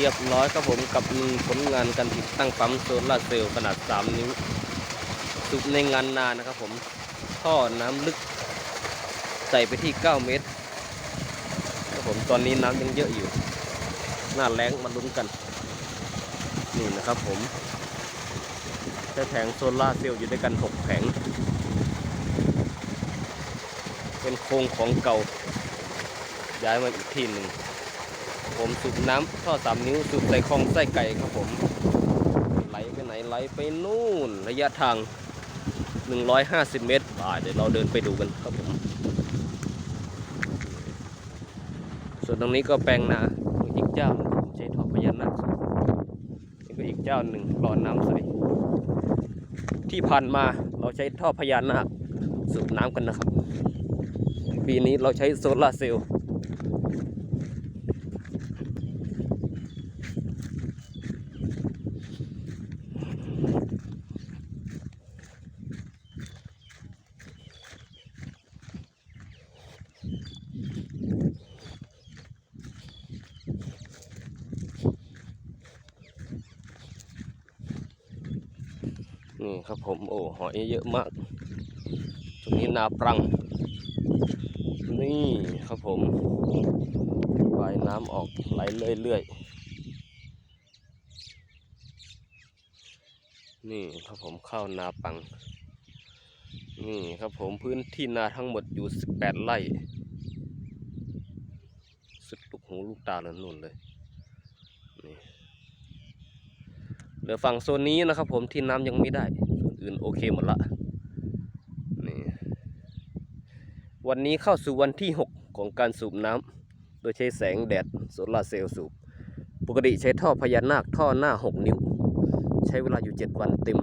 รียบร้อยครับผมกับผลงานการติดตั้งปั๊มโซลาร์เซลล์ขนาด 3 นิ้วสุบในงานนานนะครับผมท่อน้ำลึกใส่ไปที่ 9 เมตรครับผมตอนนี้น้ำยังเยอะอยู่ หน้าแรงมาลุ้นกัน นี่นะครับผมใช้แผงโซลาร์เซลล์อยู่ด้วยกัน 6 แผง เป็นโครงของเก่าย้ายมาอีกที่หนึ่ง ผมสูบน้ำท่อสามนิ้วสูบใส่คลองไส้ไก่ครับผมไหลไปไหนไหลไปนู่นระยะทาง 150 เมตรป่าเดี๋ยวเราเดินไปดูกันครับผม ส่วนตรงนี้ก็แปลงนาอีกเจ้าใช้ท่อพญานาคนี่ก็อีกเจ้าหนึ่งรอน้ำใส่ที่ผ่านมาเราใช้ท่อพญานาคสูบน้ำกันนะครับ ปีนี้เราใช้โซลาร์เซลล์ นี่ครับผมโอ้หอยเยอะมากตรงนี้นาปรัง นี่ครับผมปลายน้ำออกไหลเรื่อยๆ นี่ครับผมเข้านาปัง นี่ครับผมพื้นที่นาทั้งหมดอยู่ 18 ไร่ สุดลูกหูลูกตาเลยนู่นเลยนี่เหลือฝั่งโซนนี้นะครับผมที่น้ำยังไม่ได้ ส่วนอื่นโอเคหมดละนี่วันนี้เข้าสู่วันที่ 6 ของการสูบน้ำโดยใช้แสงแดดโซลาร์เซลล์สูบ ปกติใช้ท่อพญานาคท่อหน้า 6 นิ้ว ใช้เวลาอยู่ 7 วันเต็ม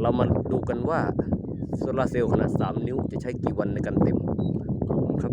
เรามาดูกันว่า โซลาร์เซลล์ขนาด 3 นิ้วจะใช้กี่วันในการเต็มครับ